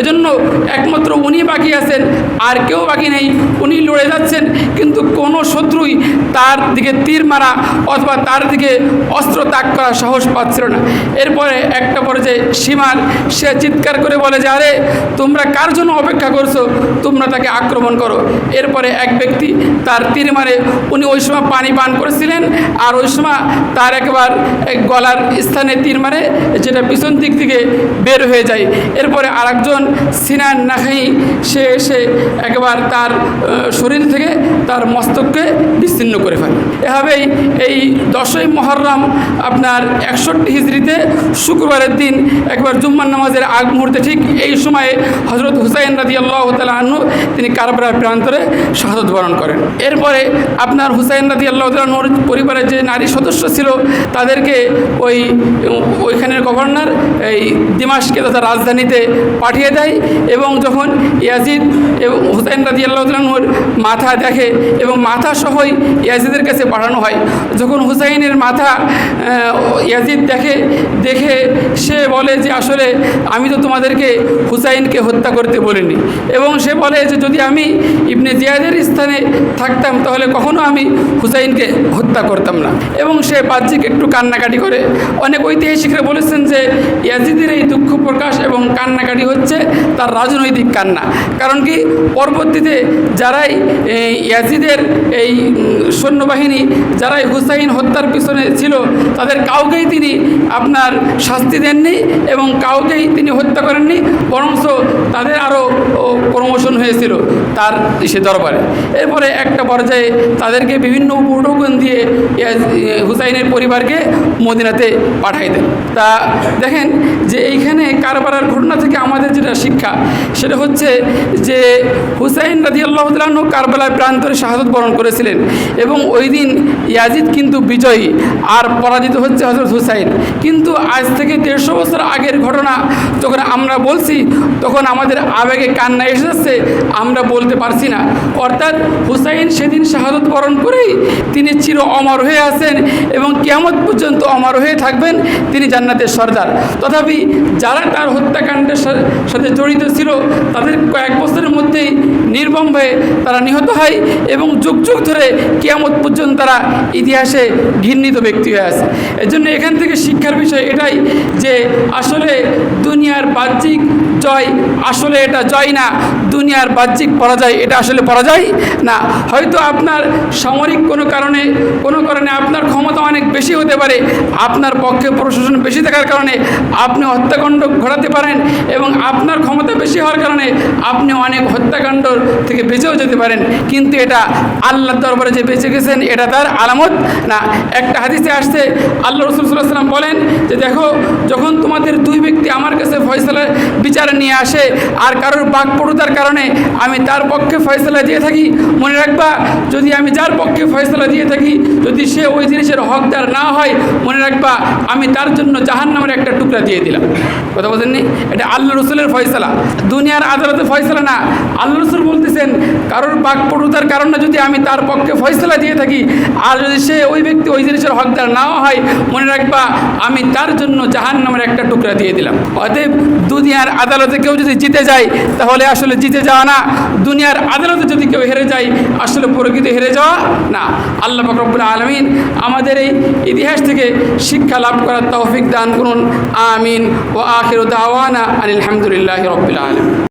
এজন্য একমাত্র উনি বাকি আছেন, আর কেউ বাকি নেই। উনি লড়ে যাচ্ছেন, কিন্তু কোনো শত্রুই তার দিকে তীর মারা অথবা তার দিকে অস্ত্র তাক করা সাহস পাচ্ছিল না। এরপরে একটা পর্যায়ে সীমার সে চিৎকার করে বলে যে, আরে, তোমরা কার জন্য অপেক্ষা করছ? তোমরা তাকে আক্রমণ করো। এরপরে এক ব্যক্তি তার তীর মারে। উনি ওই সময় পানি পান করেছিলেন, আর ওই সময় তার একবার গলার স্থানে তীর মারে, যেটা পিছন দিক থেকে বের হয়ে যায়। এরপরে আরেকজন সিনান নাখাই সে এসে একবার তার শরীর থেকে তার মস্তককে বিচ্ছিন্ন করে ফেলে। এভাবেই এই দশই মহরম আপনার একষট্টি হিজড়িতে শুক্রবারের দিন একবার জুম্মান নামাজের আগ মুহূর্তে ঠিক এই সময়ে হজরত হুসাইন রাজি আল্লাহ তালু তিনি কারবারার প্রান্তরে শাহাদত বরণ করেন। এরপরে আপনার হুসাইন রাজি আল্লাহ তালুর পরিবারের যে নারী সদস্য ছিল, তাদেরকে ওই, ওইখানের গভর্নর এই দিমাসকে তথা রাজধানীতে পাঠিয়ে দেয় এবং যখন ইয়াজিদ এবং হুসাইন রাজি আল্লাহ তালুর মাথা দেখে এবং মাথা সহই ইয়াজিদের কাছে পাঠানো হয়, যখন হুসাইনের মাথা ইয়াজিদ দেখে দেখে সে বলে যে আসলে আমি তো তোমাদেরকে হুসাইনকে হত্যা করতে বলিনি। এবং সে বলে যে যদি আমি ইবনে জিয়াদের স্থানে থাকতাম তাহলে কখনো আমি হুসাইনকে হত্যা করতাম না। এবং সে বাহ্যিক একটু কান্নাকাটি করে। অনেক ঐতিহাসিকরা বলেছেন যে ইয়াজিদের এই দুঃখ প্রকাশ এবং কান্নাকাটি হচ্ছে তার রাজনৈতিক কান্না। কারণ কি? পরবর্তীতে যারাই ইয়াজিদের এই সৈন্যবাহিনী, যারাই হুসাইন হত্যার পিছনে ছিল, তাদের কাউকেই তিনি আপনার শাস্তি দেননি এবং কাউকেই তিনি হত্যা করেননি, বরঞ্চ তাদের আরও প্রমোশন হয়েছিল তার সে দরবারে। এরপরে একটা পর্যায়ে তাদেরকে বিভিন্ন উপটোকন দিয়ে হুসাইনের পরিবারকে মদিনাতে পাঠাই দেন। তা দেখেন যে এইখানে কারবারার ঘটনা থেকে আমাদের যেটা শিক্ষা। সেটা হচ্ছে যে হুসাইন রাজি আল্লাহ কারবালার প্রান্তরে শাহাদত বরণ করেছিলেন এবং ওই দিন ইয়াজিদ কিন্তু বিজয়ী, আর পরাজিত হচ্ছে হজরত হুসাইন। কিন্তু আজ থেকে দেড়শো বছর আগের ঘটনা, যখন আমরা বলছি, তখন আমাদের আবেগে কান্না এসে যাচ্ছে, আমরা বলতে পারছি না। অর্থাৎ হুসাইন সেদিন শাহাদত বরণ করেই তিনি চির অমর হয়ে আছেন এবং কেমন পর্যন্ত অমর হয়ে থাকবেন, তিনি জান্নাতের সর্দার। তথাপি যারা তার হত্যাকাণ্ডের সা- সাথে জড়িত ছিল, তাদের কয়েক বছরের মধ্যেই নির্মম হয়ে তারা নিহত হয় এবং যুগ যুগ ধরে কেয়ামত পর্যন্ত তারা ইতিহাসে ঘৃণিত ব্যক্তি হয়ে আছে। এর জন্য এখান থেকে শিক্ষার বিষয় এটাই যে আসলে দুনিয়ার বাহ্যিক জয় আসলে এটা জয় না, দুনিয়ার বাহ্যিক পরাজয় এটা আসলে পরাজয় না। হয়তো আপনার সামরিক কোনো কারণে কোনো কারণে আপনার ক্ষমতা বেশি হতে পারে, আপনার পক্ষে প্রশাসন বেশি থাকার কারণে আপনি হত্যাকাণ্ড ঘটাতে পারেন এবং আপনার ক্ষমতা বেশি হওয়ার কারণে আপনি অনেক হত্যাকাণ্ড থেকে বেঁচেও যেতে পারেন। কিন্তু এটা আল্লাহর দরবারে যে বেঁচে গেছেন, এটা তার আলামত না। একটা হাদিসে আসছে, আল্লাহ রসুল সাল্লাহ সাল্লাম বলেন যে, দেখো, যখন তোমাদের দুই ব্যক্তি আমার কাছে ফয়সলা, বিচার নিয়ে আসে আর কারোর বাকপটুতার কারণে আমি তার পক্ষে ফয়সলা দিয়ে থাকি, মনে রাখবা, যদি আমি যার পক্ষে ফয়সলা দিয়ে থাকি, যদি সে ওই জিনিসের হকদার না হয় মনে রাখবা, আমি তার জন্য জাহান নামের একটা টুকরা দিয়ে দিলাম। কথা বলছেননি এটা আল্লাহ রসুলের ফয়সলা। দুনিয়ার আদালতে ফয়সলা না আল্লাহ রসুল বলতেছেন, কারোর বাকপটুতার কারণে যদি আমি তার পক্ষে ফয়সলা দিয়ে থাকি, আর যদি সে ওই ব্যক্তি ওই জিনিসের হকদার নাও হয়, মনে রাখবা আমি তার জন্য জাহান নামের একটা টুকরা দিয়ে দিলাম। অতএব দুনিয়ার আদালতে কেউ যদি জিতে যায়, তাহলে আসলে জিতে যাওয়া না। দুনিয়ার আদালতে যদি কেউ হেরে যায়, আসলে প্রকৃতি হেরে যাওয়া না। আল্লাহ ফকরবুল আলমিন আমাদের এই ইতিহাস থেকে শিক্ষা লাভ করার তৌফিক দান করুন। আমিন। ও আখির দাওয়ানা আলহামদুলিল্লাহ রবিল আলম